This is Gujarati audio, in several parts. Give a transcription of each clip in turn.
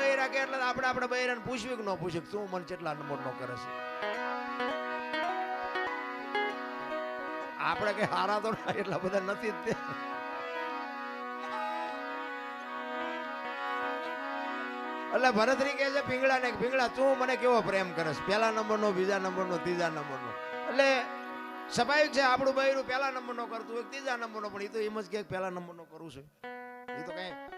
બૈરા કે એટલે આપણે આપણે બૈરાને પૂછવી કે ન પૂછ્યું તું મને કેટલા નંબર નો કરે છે? આપણે કે હારા તો એટલા બધા નથી જ એટલે ભરતરી કહે છે પીંગળા ને પીંગળા તું મને કેવો પ્રેમ કરસ પહેલા નંબરનો, બીજા નંબરનો, ત્રીજા નંબરનો. એટલે સ્વાભાવિક છે, આપણું બૈરું પહેલા નંબરનો કરતું હોય ત્રીજા નંબરનો, પણ એ તો એમ જ કે પહેલા નંબરનો કરું છું. એ તો કઈ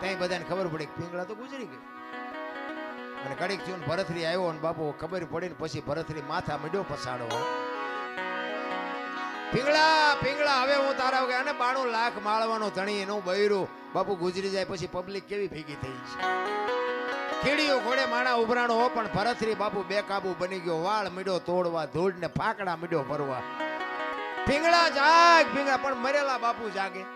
ત્યાં બધાને ખબર પડી પિંગળા તો ગુજરી ગઈ. અને કડીક થયું ભરતરી આવ્યો ને બાપુ ખબર પડી ને પછી ભરતરી માથા મીડ્યો પસાડો પિંગળા પિંગળા હવે હું તારા વગર અને બાણું લાખ માળવાનો ધણી એનું બૈરું. બાપુ ગુજરી જાય પછી પબ્લિક કેવી ભેગી થઈ છે? કીડીઓ ઘોડે માણા ઉભરાણો પણ ભરથરી બાપુ બેકાબુ બની ગયો. વાળ મીડ્યો તોડવા ધૂળ ને ફાકડા મીડ્યો ભરવા. પિંગળા જાગ પિંગળા પણ મરેલા બાપુ જાગે.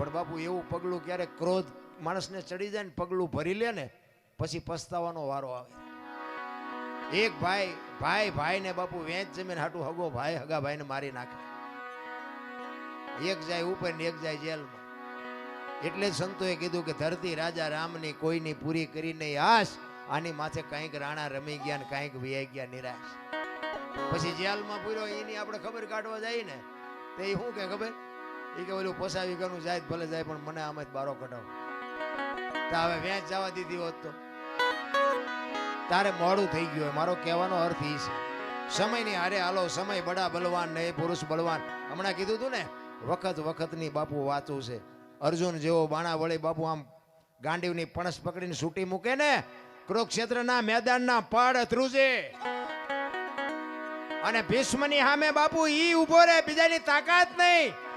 પણ બાપુ, એવું પગલું ક્યારેક ક્રોધ માણસને ચડી જાય ને પગલું ભરી લે ને, પછી પસ્તાવાનો વારો આવે. એક ભાઈ ભાઈ, ભાઈને બાપુ વેચ જમીન હાટું હગો, ભાઈ હગા ભાઈને મારી નાખે. એક જાય ઉપર ને એક જાય જેલમાં. એટલે સંતોએ કીધું કે ધરતી રાજા રામની કોઈની પૂરી કરી નહીં, આશ. આની માથે કંઈક રાણા રમી ગયા ને કંઈક વિયાઈ ગયા નિરાશ. પછી જેલમાં પૂર્યો, એની આપણે ખબર કાઢવા જાય ને, તો શું કે ખબર? એ કે ઓલું પોસાવી ગયું જાય ભલે જાય, પણ મને આમ જ બારો કઢાવ. હવે વેચ જવા દીધી હોત તો. તારે મોડું થઈ ગયું મારો કહેવાનો અર્થ એ છે. સમયની હારે હાલો, સમય બડા બલવાન ને પુરુષ બળવાન હમણાં કીધું હતું ને, વખત વખતની બાપુ વાતું છે. અર્જુન જેવો બાણા વળે બાપુ આમ ગાંડીવની પણસ પકડીને સૂટી મૂકે ને, કુરુક્ષેત્રના મેદાનના પડ ધ્રુજે. અને ભીષ્મની સામે બાપુ ઈ ઊભો રે બીજાની તાકાત નહીં.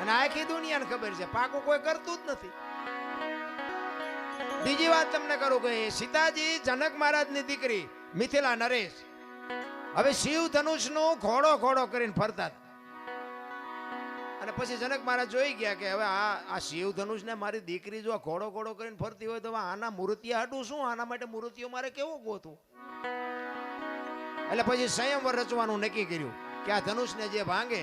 અને આખી દુનિયાને ખબર છે. પાકું કોઈ કરતું જ નથી. બીજી વાત તમને કરું કે સીતાજી જનક મહારાજની દીકરી મિથિલા નરેશ. હવે શિવ ધનુષનું ઘોડો ઘોડો કરીને ફરતા અને પછી જનક મહારાજ જોઈ ગયા કે હવે આ આ શિવ ધનુષને મારી દીકરી જો ઘોડો ઘોડો કરીને ફરતી હોય તો આના મૂર્તિ હાટું શું? આના માટે મૂર્તિઓ મારે કેવો ગોતું એટલે પછી સંયમ રચવાનું નક્કી કર્યું કે આ ધનુષને જે ભાંગે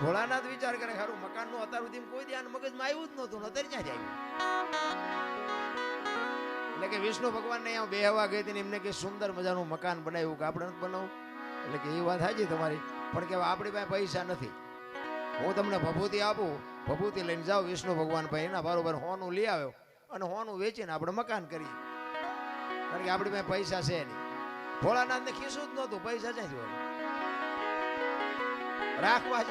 ભોળાનાથ વિચાર કરે ખરું મકાનનું અત્યાર સુધી કોઈ ધ્યાન મગજમાં આવ્યું જ નહોતું, ને અત્યારે ક્યાં જ આવ્યું એટલે કે વિષ્ણુ ભગવાનને બે હવા ગઈ હતી ને એમને કે સુંદર મજાનું મકાન બનાવ્યું કે આપણે નથી બનાવવું? એટલે કે એ વાત હાજી તમારી, પણ કે આપણી પાસે પૈસા નથી. હું તમને ભભૂતિ આપું, ભભૂતિ લઈને જાઓ વિષ્ણુ ભગવાન ભાઈ એના બરોબર હોનું લઈ આવ્યો અને હોનું વેચીને આપણે મકાન કરીએ. કારણ કે આપણી પાસે પૈસા છે નહીં. ભોળાનાથ ને ખીસું જ નહોતું, પૈસા જાય હોય? રાખવા જ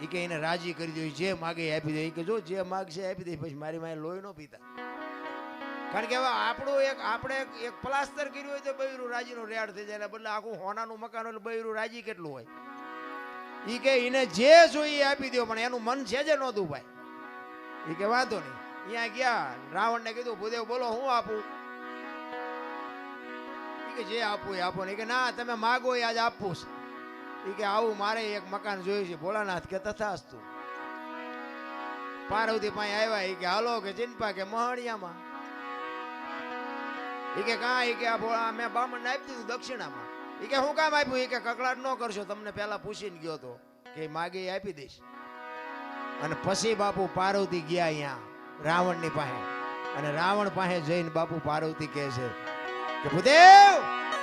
એ કે એને રાજી કરી દો જે માગે આપી દે. કે જો જે માગશે આપી દે પછી મારી માએ લોહી ન પીતા. કારણ કે હવે આપણું એક, આપણે એક- પ્લાસ્ટર કર્યું હોય તો બૈરું રાજીનો રેડ થઈ જાય બદલે આખું હોનાનું મકાન એટલે બૈરું રાજી કેટલું હોય? એ કે એને જે જોઈએ આપી દો, પણ એનું મન છે જે નહોતું ભાઈ. એ કે વાંધો નહીં. અહીંયા ગયા, રાવણને કીધું, ભૂદેવ બોલો, હું આપું? કે જે આપવું એ આપો ને કે ના, તમે માગો એ આજ આપવું છે. કે આવું મારે એક મકાન જોયું છે, ભોળાનાથ કે તથાસ્તુ. પાર્વતી પાસે આવ્યા કે હાલો કે ચિંપા કે મહણિયામાં. એ કે કાં કે ભોળા મેં બામણને આપી દીધું દક્ષિણામાં. એ કે હું કામ આપ્યું? એ કે કકળાટ ન કરશો, તમને પહેલા પૂછીને ગયો તો. કે માગે આપી દઈશ. અને પછી બાપુ પાર્વતી ગયા અહીંયા, રાવણની પાસે. અને રાવણ પાસે જઈને બાપુ પાર્વતી કહે છે કે ભૂદેવ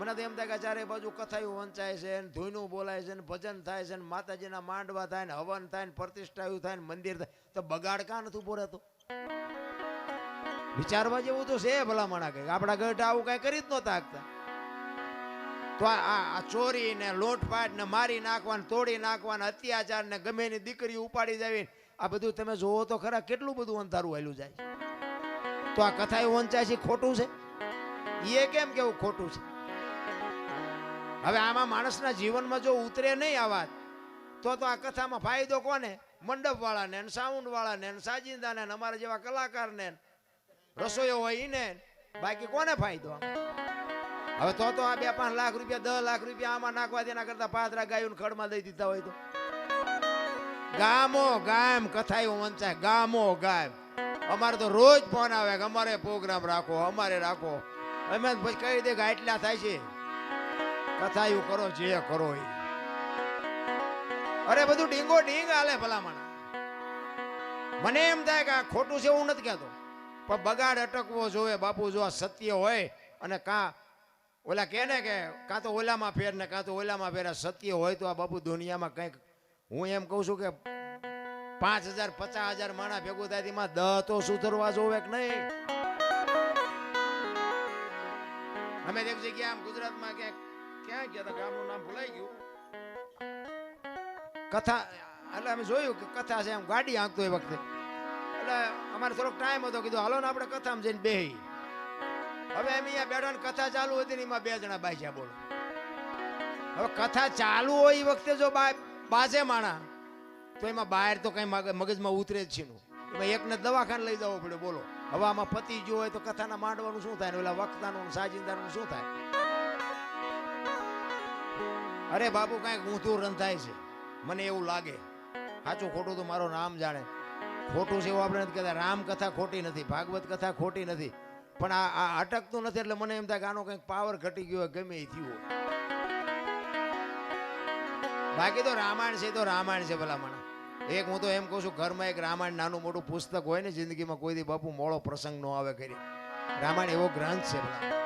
મને તો એમ થાય કે ચારે બાજુ કથાયું વંચાય છે ને ધૂનું બોલાય છે ને ભજન થાય છે ને માતાજીના માંડવા થાય ને હવન થાય ને પ્રતિષ્ઠાયું થાય ને મંદિર થાય, તો બગાડ કા નથી ઊભો રહેતો? વિચારવા જેવું તો છે ભલામણા કંઈક. આપણા ગઢ આવું કઈ કરી જ નહોતા આગતા તો આ- ચોરી ને લોટપાટ ને મારી નાખવાને, તોડી નાખવા અત્યાચાર ને ગમે એની દીકરી ઉપાડી જાવી આ બધું તમે જોવો તો ખરા કેટલું બધું અંધારું હાલ્યું જાય તો આ કથા એ વંચાય છે ખોટું છે? એ કેમ કેવું ખોટું છે? હવે આમાં માણસના જીવનમાં જો ઉતરે નહીં આ વાત, તો તો આ કથામાં ફાયદો કોને? મંડપ વાળાને ને સાઉન્ડ વાળાને ને સાજિંદાને ને અમારા જેવા કલાકારને ને. રસોઈયો હોય એને બાકી કોને ફાયદો હવે તો તો આ બે પાંચ લાખ રૂપિયા, દસ લાખ રૂપિયા આમાં નાખવા તેના કરતા પાદરા ગાયું ખડમાં દઈ દીધા હોય તો. ગામો ગામ કથાયું વંચાય, ગામો ગામ. અમારે તો રોજ ફોન આવે કે અમારે પ્રોગ્રામ રાખો, અમારે રાખો. અમે પછી કહી દે કે આટલા થાય છે. કથાયું કરો, જે કરો એ. અરે, બધું ડીંગો ડીંગ હાલે ભલામણ. મને એમ થાય કે આ ખોટું છે, હું નથી કહેતો. પણ બગાડ અટકવો જોવે, બાપુ જો આ સત્ય હોય અને કાં ઓલા કહે ને કે કાં તો ઓલામાં ફેર ને કાં તો ઓલામાં ફેર સત્ય હોય તો આ બાપુ દુનિયામાં કંઈક હું એમ કહું છું કે પાંચ હજાર, પચાસ હજાર માણા ભેગું થાય તેમાં દહ તો સુધરવા જોવે કે નહીં? અમે એક જગ્યા આમ ગુજરાતમાં ક્યાંક ક્યાં ગયા હતા ગામનું નામ ભૂલાઈ ગયું. કથા, એટલે અમે જોયું કે કથા છે, એમ ગાડી આંકતો એ વખતે. એટલે અમારે થોડોક ટાઈમ હતો, કીધું, હાલો ને આપણે કથામાં જઈને બે હવે એમ અહીંયા બેઠા ને કથા ચાલુ હતી એમાં બે જણા બાજ્યા બોલો. હવે કથા ચાલુ હોય એ વખતે જો બાજે માણા, તો એમાં બહાર તો કઈ મગજમાં ઉતરે જ છે નું એમાં એકને દવાખાને લઈ જવો પડે બોલો. હવે આમાં પતિ જો હોય તો કથાના માંડવાનું શું થાય ઓલા વખતાનું સાજિંદાનું શું થાય? અરે બાપુ, કાંઈક ઊંધું રંધાય છે. મને એવું લાગે. સાચું ખોટું તો મારું નામ જાણે. ખોટું છે એવું આપણે નથી કહેતા. રામ કથા ખોટી નથી, ભાગવત કથા ખોટી નથી. પણ આ આ અટકતું નથી એટલે મને એમ થાય કે આનો કંઈક પાવર ઘટી ગયો ગમે એ થયું બાકી તો રામાયણ છે તો રામાયણ છે ભલા મને એક હું તો એમ કહું છું, ઘરમાં એક રામાયણ નાનું મોટું પુસ્તક હોય ને જિંદગીમાં કોઈ દી બાપુ મોડો પ્રસંગ નો આવે કરી રામાયણ એવો ગ્રંથ છે ભલા.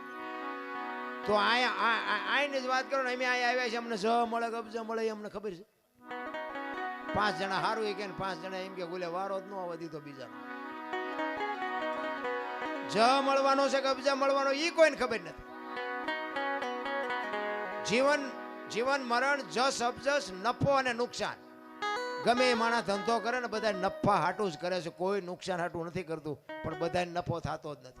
તો આયા આઈને જ વાત કરો ને, અમે અહીંયા આવ્યા છે અમને સ મળે કબજ મળે, અમને ખબર છે. પાંચ જણા સારું એ કે પાંચ જણા એમ કે, બોલે, વારો જ ન આવવા દીધો બીજાનો. જ મળવાનો છે કબજા મળવાનો એ કોઈને ખબર નથી. જીવન જીવન, મરણ, જસ અબજસ નફો અને નુકસાન. ગમે એ માણસ ધંધો કરે ને બધા નફા હાટું જ કરે છે. કોઈ નુકસાન હાટું નથી કરતું, પણ બધા નફો થતો જ નથી.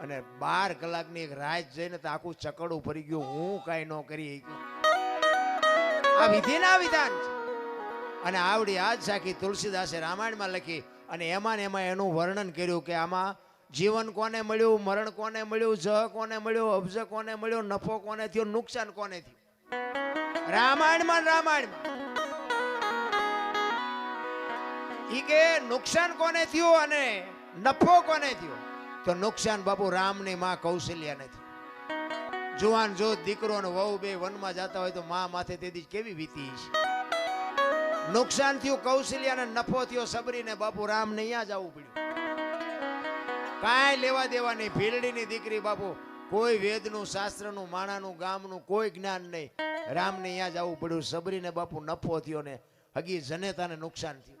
અને બાર કલાકની એક રાત જઈને તો આખું ચકડું ફરી ગયું. હું કાંઈ ન કરી. આ વિધિના વિધાન અને આવડી આજ સાખી તુલસીદાસે રામાયણમાં લખી અને એમાં ને એમાં એનું વર્ણન કર્યું કે આમાં જીવન કોને મળ્યું, મરણ કોને મળ્યું જ કોને મળ્યું, અબજ કોને મળ્યો, નફો કોને થયો, નુકસાન કોને થયું? રામાયણમાં રામાયણમાં. ઈ કે નુકસાન કોને થયું અને નફો કોને થયો? તો નુકસાન બાપુ રામની માં કૌશલ્યા નથી. જુવાન જો દીકરો અને વહુ બે વનમાં જતા હોય તો માં માથે તેથી કેવી વીતી છે નુકસાન થયું કૌશલ્યાને નફો થયો સબરીને બાપુ રામને અહીંયા જવું પડ્યું. કાંઈ લેવા દેવા નહીં ભીલડીની દીકરી બાપુ, કોઈ વેદનું, શાસ્ત્રનું, માણાનું, ગામનું, કોઈ જ્ઞાન નહીં. રામને અહીંયા જવું પડ્યું. સબરીને બાપુ નફો થયો ને હગી જનેતાને નુકસાન થયું.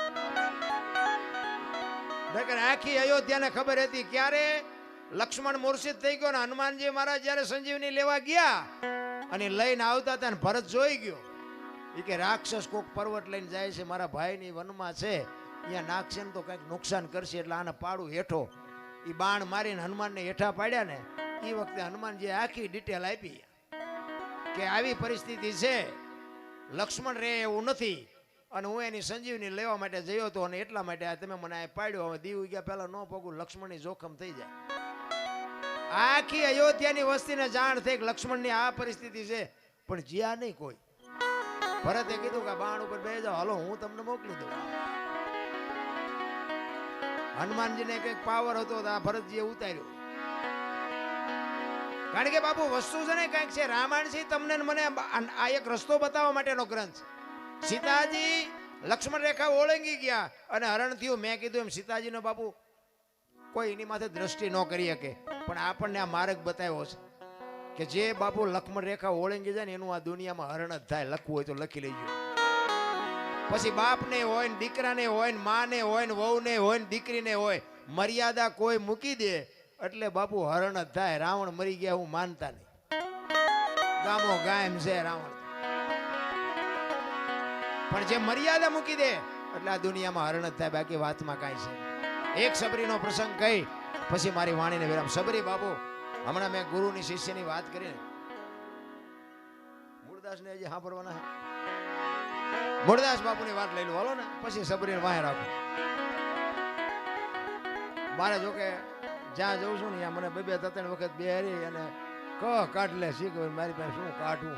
નકર આખી અયોધ્યાને ખબર હતી ક્યારે લક્ષ્મણ મૂર્છિત થઈ ગયો ને હનુમાનજી મહારાજ જ્યારે સંજીવની લેવા ગયા અને લઈને આવતા ને ભરત જોઈ ગયો. એ કે રાક્ષસ કોક પર્વત લઈને જાય છે, મારા ભાઈની વનમાં છે. અહીંયા નાખશે તો કંઈક નુકસાન કરશે, એટલે આને પાડું હેઠો. એ બાણ મારીને હનુમાનને હેઠા પાડ્યા ને એ વખતે હનુમાનજીએ આખી ડિટેલ આપી. કે આવી પરિસ્થિતિ છે. લક્ષ્મણ રે એવું નથી. અને હું એની સંજીવની લેવા માટે જયો હતો અને એટલા માટે આ તમે મને આ પાડ્યો. હવે દીવ ગયા પહેલા ન પગું, લક્ષ્મણની જોખમ થઈ જાય. આખી અયોધ્યાની વસ્તીને જાણ થઈ કે લક્ષ્મણની આ પરિસ્થિતિ છે, પણ જ્યાં નહીં કોઈ. ભરતે કીધું કે બાણ ઉપર બે જાઓ. હલો, હું તમને મોકલી દઉં. હનુમાનજીને કંઈક પાવર હતો આ ભરતજીએ ઉતાર્યો. કારણ કે બાપુ, વસ્તુ છે ને કંઈક છે. રામાયણ છે, તમને મને આ એક રસ્તો બતાવવા માટેનો ગ્રંથ સીતાજી, લક્ષ્મણ રેખા ઓળંગી ગયા અને હરણ થયું. મેં કીધું એમ, સીતાજીનો બાપુ, કોઈ એની માથે દ્રષ્ટિ ન કરી શકે, પણ આપણને આ માર્ગ બતાવ્યો છે કે જે બાપુ લક્ષ્મણ રેખા ઓળંગી જાય ને એનું આ દુનિયામાં હરણ જ થાય. લખવું હોય તો લખી લેજો. પછી બાપને હોય ને દીકરાને હોય ને માને હોય ને વહુને હોય ને દીકરીને હોય, મર્યાદા કોઈ મૂકી દે એટલે બાપુ હરણ જ થાય. રાવણ મરી ગયા હું માનતા નહીં. ગામો ગાયમ છે રાવણ. પણ જે મર્યાદા મૂકી દે, એટલે આ દુનિયામાં હરણ જ થાય, બાકી વાતમાં કાંઈ છે એક સબરીનો પ્રસંગ કહી, પછી મારી વાણીને વિરામ. સબરી બાપુ હમણાં મેં ગુરુની શિષ્યની વાત કરીને મૂળદાસને હજી સાંભળવાના મૂળદાસ બાપુની વાત લઈ લો, હાલો ને. પછી સબરીને વાહે રાખો. મારે જોકે જ્યાં જઉં છું ને મને બે બે, ત્રણ વખત બેહરી અને ક કાઢ લે શીખ મારી પાસે શું કાઢવું?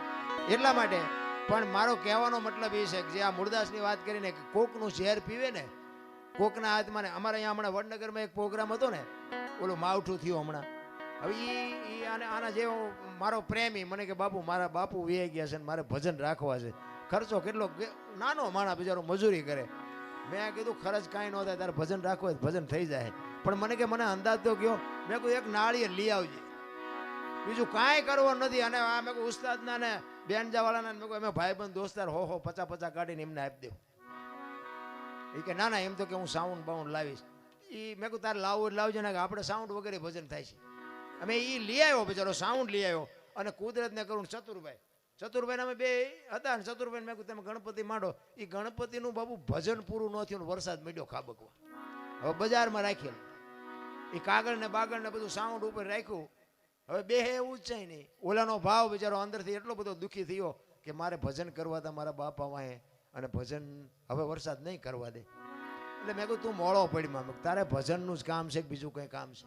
એટલા માટે. પણ મારો કહેવાનો મતલબ એ છે કે જે આ મૂળદાસની વાત કરીને કોકનું ઝેર પીવે ને, કોકના હાથમાં ને, અમારે અહીંયા હમણાં વડનગરમાં એક પ્રોગ્રામ હતો ને, ઓલું માવઠું થયું હમણાં. હવે એ આને, આના જેવો મારો પ્રેમી, મને કે બાપુ, મારા બાપુ વે ગયા છે ને મારે ભજન રાખવા છે. ખર્ચો કેટલો નાનો માણા બિચારો મજૂરી કરે. મેં કીધું, ખર્ચ કાંઈ ન થાય, તારે ભજન રાખવું હોય ભજન થઈ જાય. પણ મને કે, મને અંદાજ તો કયો, મેં કહ્યું એક નાળીએ લઈ આવજે. બીજું કાંઈ કરવું નથી. અને આ મેં ઉસ્તાદના ને બેનજાવાળાના મેં કહ્યું, અમે ભાઈબંધ દોસ્તાર હો હો, પચા પચા કાઢીને એમને આપી દેવું એ કે, ના ના, એમ તો કે હું સાઉન્ડ બાઉન્ડ લાવીશ. એ મેં કહું તારે લાવવું લાવજે ને કે આપણે સાઉન્ડ વગેરે ભજન થાય છે. અમે એ લઈ આવ્યો બિચારો સાઉન્ડ લઈ આવ્યો. અને કુદરતને કરું ચતુરભાઈ. ચતુરભાઈ અમે બે હતા ને ચતુરભાઈ મેં કહું તમે ગણપતિ માંડો. એ ગણપતિનું બાબુ ભજન પૂરું ન થયું વરસાદ મળ્યો ખાબકવા. હવે બજારમાં રાખેલું. એ કાગળ ને બાગળ ને બધું સાઉન્ડ ઉપર રાખ્યું. હવે બે એવું જ નહીં ઓલાનો ભાવ બિચારો અંદરથી એટલો બધો દુઃખી થયો કે મારે ભજન કરવા હતા મારા બાપા વાંહે અને ભજન હવે વરસાદ નહીં કરવા દે. એટલે મેં કહ્યું તું મોળો પડી મેં તારે ભજનનું જ કામ છે કે બીજું કંઈ કામ છે?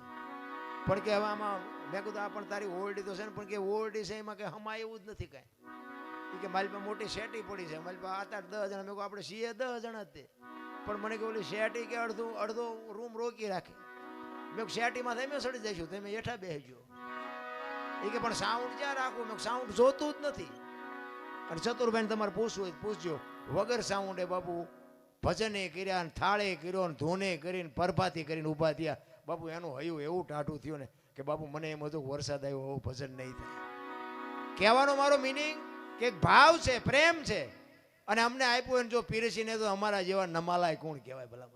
પણ કે હવે આમાં, મેં કીધું, આ પણ તારી ઓરડી તો છે ને, પણ કે ઓરડી છે એમાં કે હમા એવું જ નથી કાંઈ. કે મારી પાસે મોટી શેટી પડી છે. મારી પાસે આઠ આઠ દસ જણા. મેં કહું આપણે સીએ દસ જણા તે. પણ મને કે ઓલી શેટી કે અડધું, અડધો રૂમ રોકી રાખી. મેં શેટીમાં તમે સડી જઈશું તમે હેઠા બેસજો. કે પણ સાઉન્ડ ક્યાં રાખવું મેં સાઉન્ડ જોતું જ નથી. અને ચતુરભાઈ તમારે પૂછવું હોય પૂછજો, વગર સાઉન્ડે બાપુ ભજને કર્યા થાળે કર્યો ને ધૂને કરીને પરભાથી કરીને ઊભા થયા. બાપુ, એનું હયું એવું ટાઢું થયું ને કે બાપુ, મને એમ હતું વરસાદ આવ્યો એવું ભજન નહીં થાય. કહેવાનો મારો મિનિંગ કે ભાવ છે, પ્રેમ છે. અને અમને આપ્યું જો પીરસીને તો અમારા જેવા નમાલાય કોણ કહેવાય ભલા